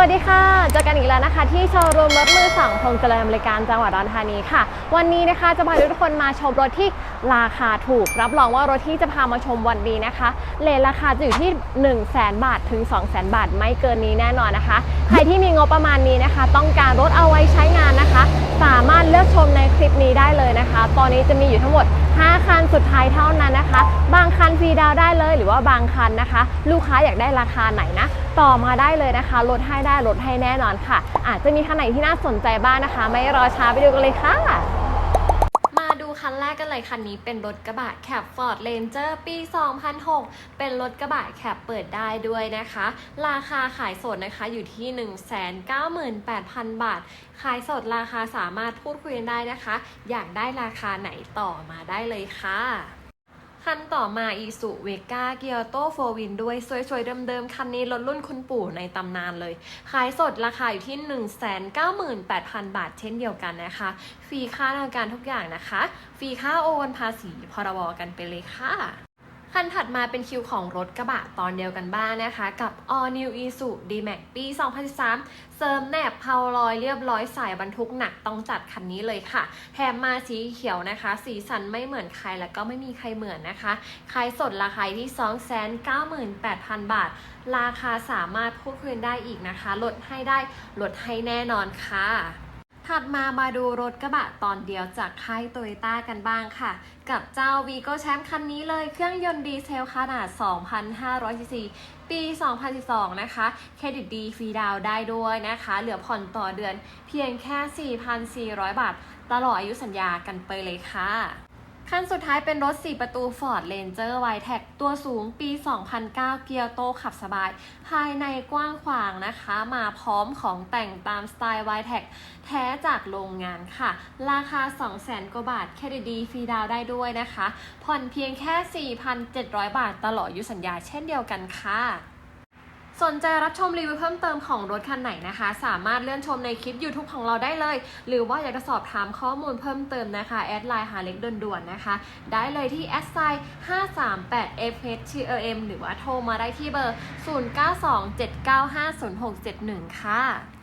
สวัสดีค่ะเจอกันอีกแล้วนะคะที่โชว์รูมรถมือสองพงเจริญบริการจังหวัดอุดรธานีค่ะ วันนี้นะคะจะพาทุกคนมาชมรถที่ราคาถูก รับรองว่ารถที่จะพามาชมวันนี้นะคะเลทราคาจะอยู่ที่ 1 0 0 0 0แบาทถึง 2 0 0 0 0 0 บาท ไม่เกินนี้แน่นอนนะคะ ใครที่มีงบประมาณนี้นะคะ ต้องการรถเอาไว้ใช้งานนะคะสา นี้ได้เลยนะคะ ตอนนี้จะมีอยู่ทั้งหมด 5 คันสุดท้ายเท่านั้นนะคะ บางคันฟรีดาวได้เลยหรือว่าบางคันนะคะ ลูกค้าอยากได้ราคาไหนนะ ต่อมาได้เลยนะคะลดให้ได้ลดให้แน่นอนค่ะ อาจจะมีคันไหนที่น่าสนใจบ้างนะคะ ไม่รอช้าไปดูกันเลยค่ะ คันแรกกันเลยคันนี้เป็นรถกระบะแคป Ford Ranger ปี 2006 เป็นรถกระบะแคปเปิดได้ด้วยนะคะ ราคาขายสดนะคะอยู่ที่ 198,000 บาท ขายสดราคาสามารถพูดคุยกันได้นะคะ อยากได้ราคาไหนต่อมาได้เลยค่ะ คันต่อมาอีสุเวก้าเกียโตโฟวินด้วยสวยๆเดิมๆ คันนี้รถรุ่นคุณปู่ในตำนานเลย ขายสดราคาอยู่ที่ 198,000 บาทเช่นเดียวกันนะคะ ฟรีค่าทางการทุกอย่างนะคะ ฟรีค่าโอนภาษีพรบกันไปเลยค่ะ คันถัดมาเป็นคิวของรถกระบะตอนเดียวกันบ้างนะคะ กับ All New Isuzu D-Max ปี 2013 เสริมแหนบเพาลอยเรียบร้อยสายบรรทุกหนักต้องจัดคันนี้เลยค่ะ แถมมาสีเขียวนะคะ สีสันไม่เหมือนใครแล้วก็ไม่มีใครเหมือนนะคะขายสดราคาที่ 298,000 บาท ราคาสามารถพูดคุยได้อีกนะคะ ลดให้ได้ลดให้แน่นอนค่ะ ถัดมามาดูรถกระบะตอนเดียวจากค่ายโตโยต้ากันบ้างค่ะ กับเจ้า v ีโก้แชมป์คันนี้เลยเครื่องยนต์ดีเซลขนาด 2,500ซีซีปี 2012 นะคะ เครดิตดีฟรีดาวได้ด้วยนะคะ เหลือผ่อนต่อเดือนเพียงแค่ 4,400 บาท ตลอดอายุสัญญากันไปเลยค่ะ คันสุดท้ายเป็นรถ 4 ประตู Ford Ranger w i t e c ตัวสูงปี 2009 เกียร์โตขับสบาย ภายในกว้างขวางนะคะ มาพร้อมของแต่งตามสไตล์ w i t e c แท้จากโรงงานค่ะ ราคา 200,000 กว่าบาทเครดิตดีฟรีดาวได้ด้วยนะคะ ผ่อนเพียงแค่ 4,700 บาทตลอดอายุสัญญาเช่นเดียวกันค่ะ สนใจรับชมรีวิวเพิ่มเติมของรถคันไหนนะคะ สามารถเลื่อนชมในคลิป YouTube ของเราได้เลย หรือว่าอยากจะสอบถามข้อมูลเพิ่มเติมนะคะ แอดไลน์หาเล็กด่วนๆนะคะ ได้เลยที่แอดไซน์538 FHTM หรือว่าโทรมาได้ที่เบอร์ 0927950671 ค่ะ